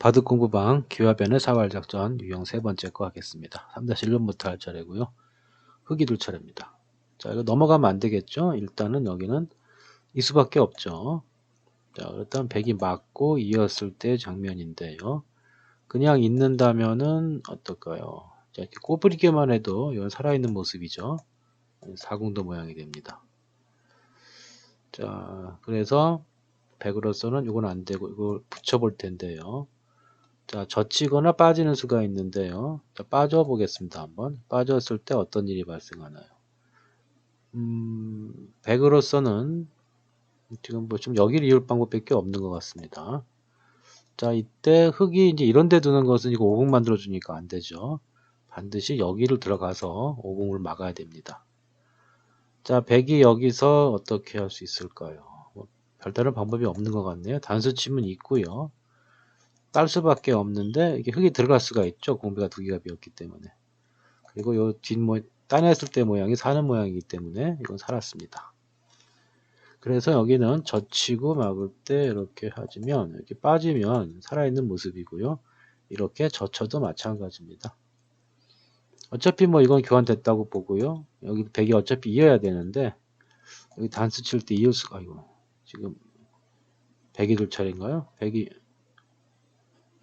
바둑 공부방 기화변의 사활작전 유형 세 번째 거 하겠습니다. 3-1번부터 할 차례고요. 흑이 둘 차례입니다. 자, 이거 넘어가면 안 되겠죠? 일단은 여기는 이 수밖에 없죠. 자, 일단 백이 맞고 이었을 때 장면인데요. 그냥 있는다면은 어떨까요? 자, 이렇게 꼬부리기만 해도 이건 살아있는 모습이죠. 사궁도 모양이 됩니다. 자, 그래서 백으로서는 이건 안 되고 이걸 붙여볼 텐데요. 자, 젖히거나 빠지는 수가 있는데요. 자, 빠져 보겠습니다. 한번. 빠졌을 때 어떤 일이 발생하나요? 음, 100으로서는 지금 뭐좀 여기를 이을 방법밖에 없는 것 같습니다. 자, 이때 흙이 이제 이런 데 두는 것은 이거 50 만들어 주니까 안 되죠. 반드시 여기를 들어가서 50을 막아야 됩니다. 자, 100이 여기서 어떻게 할 수 있을까요? 뭐 별다른 방법이 없는 것 같네요. 단수 치면 있고요. 딸 수밖에 없는데 이게 흙이 들어갈 수가 있죠. 공배가 두 개가 비었기 때문에. 그리고 요 뒷모 따냈을 때 모양이 사는 모양이기 때문에 이건 살았습니다. 그래서 여기는 젖히고 막을 때 이렇게 하지면 이렇게 빠지면 살아있는 모습이고요. 이렇게 젖혀도 마찬가지입니다. 어차피 뭐 이건 교환됐다고 보고요. 여기 100이 어차피 이어야 되는데 여기 단수 칠 때 이을 수가 이거 지금 100이 둘 차례인가요? 100이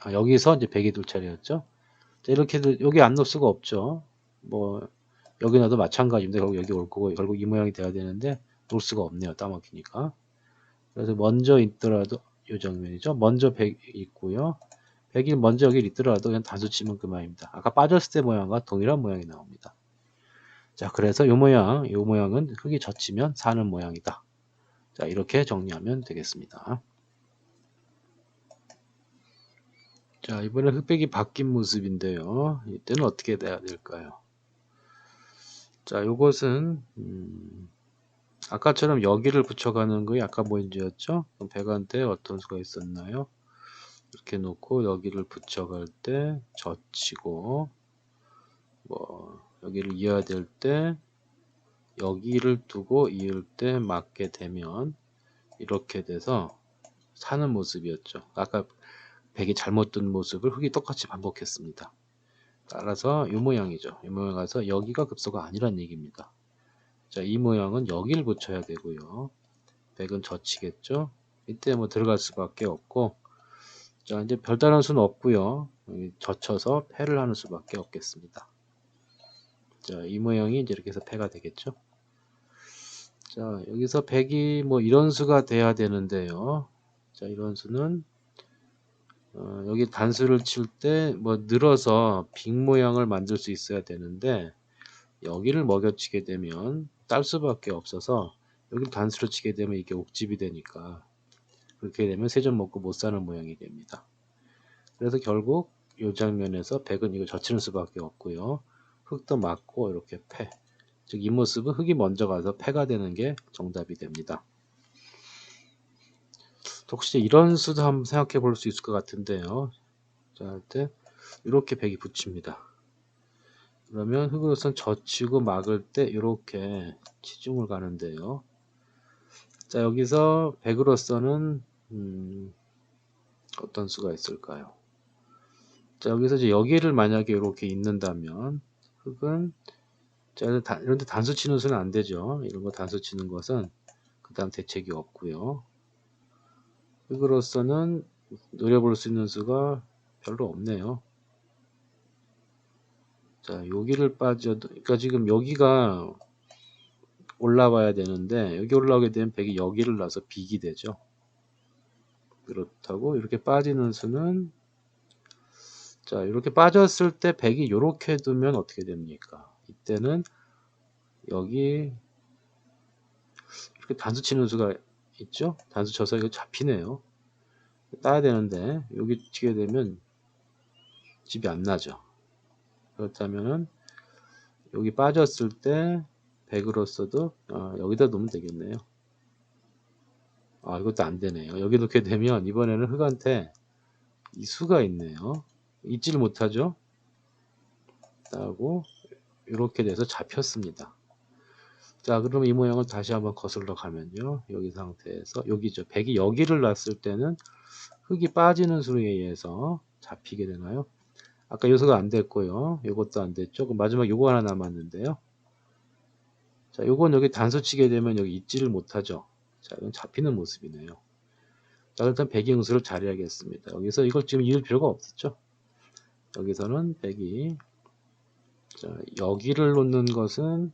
아, 여기서 이제 100이 둘 차례였죠. 자, 이렇게 여기 안 넣을 수가 없죠. 뭐 여기 나도 마찬가지입니다. 결국 여기 올 거고 결국 이 모양이 돼야 되는데 놓을 수가 없네요. 따먹히니까. 그래서 먼저 있더라도 이 장면이죠. 먼저 100 있고요. 100이 먼저 여기 있더라도 그냥 단수 치면 그만입니다. 아까 빠졌을 때 모양과 동일한 모양이 나옵니다. 자, 그래서 이 모양, 이 모양은 흙이 젖히면 사는 모양이다. 자, 이렇게 정리하면 되겠습니다. 자, 이번에 흑백이 바뀐 모습인데요. 이때는 어떻게 돼야 될까요? 자, 요것은 음, 아까처럼 여기를 붙여가는 거이 아까 뭐인지였죠? 그럼 백한테 어떤 수가 있었나요? 이렇게 놓고 여기를 붙여갈 때 젖히고 뭐 여기를 이어야 될 때 여기를 두고 이을 때 맞게 되면 이렇게 돼서 사는 모습이었죠. 아까 백이 잘못 든 모습을 흙이 똑같이 반복했습니다. 따라서 이 모양이죠. 이 모양 가서 여기가 급소가 아니란 얘기입니다. 자, 이 모양은 여기를 붙여야 되고요. 백은 젖히겠죠. 이때 뭐 들어갈 수밖에 없고 자, 이제 별다른 수는 없고요. 젖혀서 패를 하는 수밖에 없겠습니다. 자, 이 모양이 이제 이렇게 해서 패가 되겠죠. 자, 여기서 백이 뭐 이런 수가 돼야 되는데요. 자, 이런 수는 어, 여기 단수를 칠 때 뭐 늘어서 빅 모양을 만들 수 있어야 되는데 여기를 먹여치게 되면 딸 수밖에 없어서 여기 단수를 치게 되면 이게 옥집이 되니까 그렇게 되면 세 점 먹고 못 사는 모양이 됩니다. 그래서 결국 이 장면에서 백은 이거 젖히는 수밖에 없고요. 흙도 맞고 이렇게 패. 즉 이 모습은 흙이 먼저 가서 패가 되는 게 정답이 됩니다. 혹시 이런 수도 한번 생각해 볼 수 있을 것 같은데요. 자, 할 때 이렇게 백이 붙입니다. 그러면 흙으로선 젖히고 막을 때 이렇게 치중을 가는데요. 자, 여기서 백으로서는 음, 어떤 수가 있을까요? 자, 여기서 이제 여기를 만약에 이렇게 있는다면 흙은 자, 이런데 단수 치는 수는 안 되죠. 이런 거 단수 치는 것은 그 다음 대책이 없고요. 흙으로서는 노려볼 수 있는 수가 별로 없네요. 자, 여기를 빠져도, 그러니까 지금 여기가 올라와야 되는데, 여기 올라오게 되면 백이 여기를 놔서 빅이 되죠. 그렇다고 이렇게 빠지는 수는, 자, 이렇게 빠졌을 때 백이 이렇게 두면 어떻게 됩니까? 이때는 여기 이렇게 단수 치는 수가 있죠? 단수 쳐서 이거 잡히네요. 따야 되는데 여기 치게 되면 집이 안 나죠. 그렇다면은 여기 빠졌을 때 100으로서도 아, 여기다 놓으면 되겠네요. 아 이것도 안 되네요. 여기 놓게 되면 이번에는 흑한테 이 수가 있네요. 잊지를 못하죠. 하고 이렇게 돼서 잡혔습니다. 자, 그럼 이 모양을 다시 한번 거슬러 가면요. 여기 상태에서 여기죠. 100이 여기를 놨을 때는 흙이 빠지는 수에 의해서 잡히게 되나요? 아까 요소가 안 됐고요. 요것도 안 됐죠. 그럼 마지막 요거 하나 남았는데요. 자, 요건 여기 단수 치게 되면 여기 있지를 못하죠. 자, 이건 잡히는 모습이네요. 자, 일단 배경수를 잘해야겠습니다. 여기서 이걸 지금 이을 필요가 없었죠. 여기서는 배기 자, 여기를 놓는 것은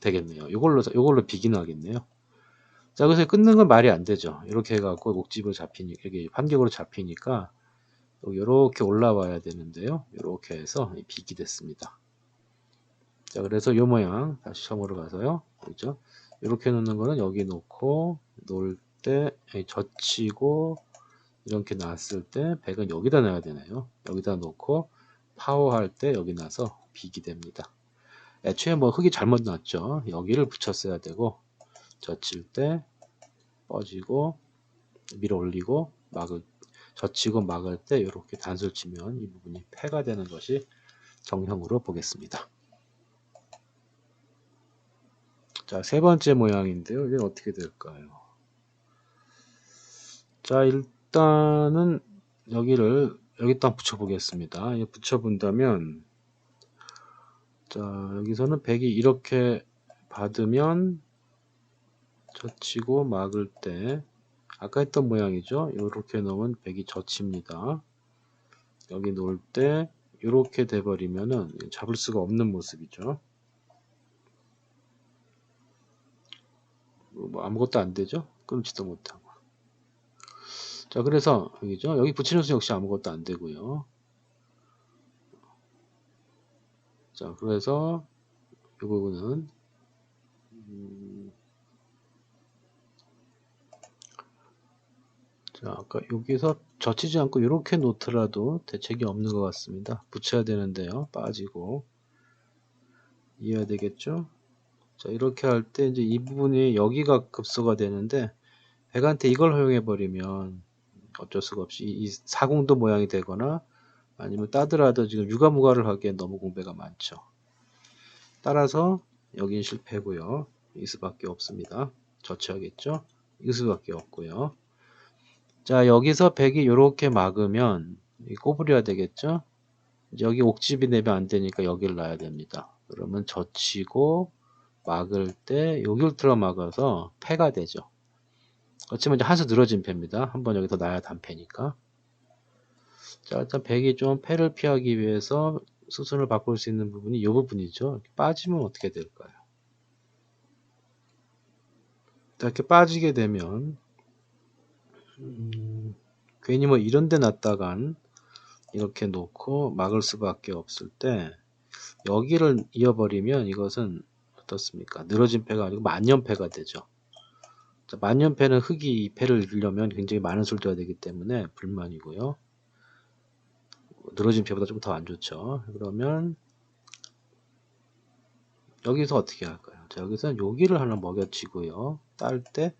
되겠네요. 이걸로 이걸로 비긴 하겠네요. 자, 그래서 끊는 건 말이 안 되죠. 이렇게 해갖고 목집을 잡히니 여기 판격으로 잡히니까 이렇게 올라와야 되는데요. 이렇게 해서 비기 됐습니다. 자, 그래서 요 모양 다시 처음으로 가서요. 그죠? 이렇게 놓는 거는 여기 놓고 놓을 때 젖히고 이렇게 놨을 때 백은 여기다 놔야 되네요. 여기다 놓고 파워할 때 여기 나서 비기 됩니다. 애초에 뭐 흙이 잘못 났죠. 여기를 붙였어야 되고 젖힐 때 뻗지고 밀어 올리고 막을 젖히고 막을 때 이렇게 단술 치면 이 부분이 폐가 되는 것이 정형으로 보겠습니다. 자, 세 번째 모양인데요. 이게 어떻게 될까요? 자, 일단은 여기를 여기다 붙여 보겠습니다. 붙여 본다면 자, 여기서는 백이 이렇게 받으면 젖히고 막을 때 아까 했던 모양이죠. 이렇게 놓으면 백이 젖힙니다. 여기 놓을 때 이렇게 돼버리면은 잡을 수가 없는 모습이죠. 뭐 아무것도 안 되죠. 끊지도 못하고. 자, 그래서 여기죠. 여기 붙이는 수 역시 아무것도 안 되고요. 자, 그래서 이 부분은 음, 자, 아까 여기서 젖히지 않고 이렇게 놓더라도 대책이 없는 것 같습니다. 붙여야 되는데요. 빠지고 이해야 되겠죠? 자, 이렇게 할 때 이제 이 부분이 여기가 급소가 되는데 백한테 이걸 허용해 버리면 어쩔 수가 없이 이 사공도 모양이 되거나 아니면 따더라도 지금 육아무가를 하기엔 너무 공배가 많죠. 따라서 여긴 실패고요. 이 수밖에 없습니다. 젖혀야겠죠? 이 수밖에 없고요. 자 여기서 백이 이렇게 막으면 꼬부려야 되겠죠? 여기 옥집이 내면 안 되니까 여기를 놔야 됩니다. 그러면 젖히고 막을 때 여기를 틀어 막아서 패가 되죠. 그렇지만 이제 한수 늘어진 패입니다. 한번 여기 더 놔야 단패니까. 자, 일단 백이 좀 패를 피하기 위해서 수순을 바꿀 수 있는 부분이 이 부분이죠. 빠지면 어떻게 될까요? 이렇게 빠지게 되면 음, 괜히 뭐 이런 데 놨다간 이렇게 놓고 막을 수밖에 없을 때 여기를 이어버리면 이것은 어떻습니까? 늘어진 패가 아니고 만년패가 되죠. 만년패는 흙이 패를 이루려면 굉장히 많은 둬야 되기 때문에 불만이고요. 늘어진 패보다 좀 더 안 좋죠. 그러면 여기서 어떻게 할까요? 자, 여기서 여기를 하나 먹여치고요. 딸 때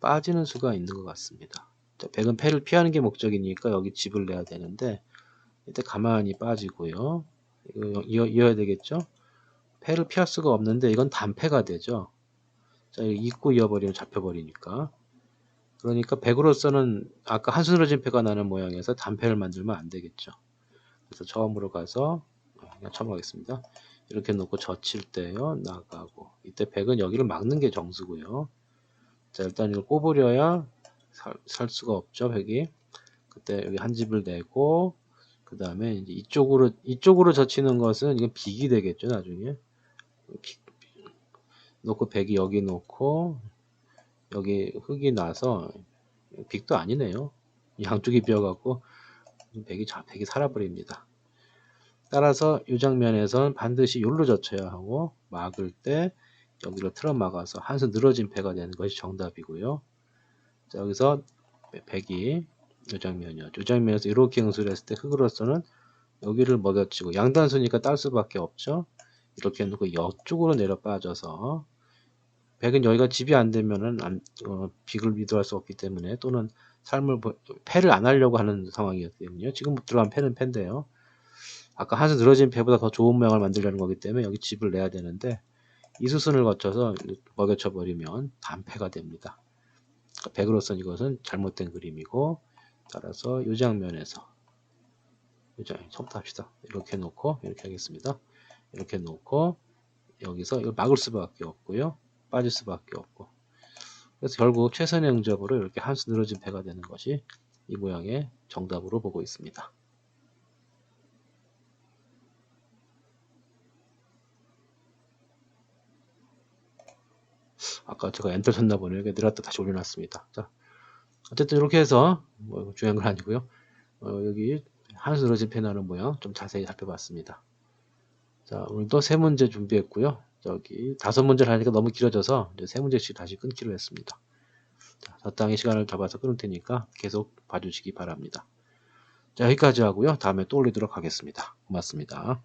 빠지는 수가 있는 것 같습니다. 자, 백은 패를 피하는 게 목적이니까 여기 집을 내야 되는데 이때 가만히 빠지고요. 이거 이어, 이어야 되겠죠? 패를 피할 수가 없는데 이건 단패가 되죠. 자, 입고 이어버리면 잡혀버리니까. 그러니까 100으로서는 아까 한수 늘어진 패가 나는 모양에서 단패를 만들면 안 되겠죠. 그래서 처음으로 가서 어, 그냥 처음 하겠습니다. 이렇게 놓고 젖힐 때요 나가고 이때 100은 여기를 막는 게 정수고요. 자 일단 이걸 꼽으려야 살, 살 수가 없죠 100이. 그때 여기 한 집을 내고 그 다음에 이제 이쪽으로 이쪽으로 젖히는 것은 이건 빅이 되겠죠 나중에. 빅, 놓고 백이 여기 놓고 여기 흙이 나서 빅도 아니네요. 양쪽이 비어갖고 백이 백이 살아버립니다. 따라서 이 장면에선 반드시 요로 젖혀야 하고 막을 때 여기로 틀어 막아서 한수 늘어진 패가 되는 것이 정답이고요. 자, 여기서 백이 이 장면이요. 이 장면에서 이렇게 응수를 했을 때 흙으로서는 여기를 먹여치고 양단수니까 딸 수밖에 없죠. 이렇게 놓고 옆쪽으로 내려 빠져서 백은 여기가 집이 안 되면은 안, 어, 빅을 미도할 수 없기 때문에 또는 삶을 패를 안 하려고 하는 상황이었거든요. 지금 들어간 패는 패인데요. 아까 한수 늘어진 패보다 더 좋은 모양을 만들려는 거기 때문에 여기 집을 내야 되는데 이 수순을 거쳐서 먹여쳐 버리면 단패가 됩니다. 그러니까 백으로서는 이것은 잘못된 그림이고 따라서 이 장면에서 이 장, 처음부터 합시다. 이렇게 놓고 이렇게 하겠습니다. 이렇게 놓고 여기서 이걸 막을 수밖에 없고요. 빠질 수밖에 없고 그래서 결국 최선의 영접으로 이렇게 한수 늘어진 패가 되는 것이 이 모양의 정답으로 보고 있습니다. 아까 제가 엔터 쳤나 보네요. 이렇게 내렸다 다시 올려놨습니다. 자, 어쨌든 이렇게 해서 뭐 중요한 건 아니고요. 어, 여기 한수 늘어진 패 나는 모양 좀 자세히 살펴봤습니다. 자, 오늘도 세 문제 준비했고요. 저기 다섯 문제를 하니까 너무 길어져서 이제 세 문제씩 다시 끊기로 했습니다. 자, 적당히 시간을 잡아서 끊을 테니까 계속 봐주시기 바랍니다. 자, 여기까지 하고요. 다음에 또 올리도록 하겠습니다. 고맙습니다.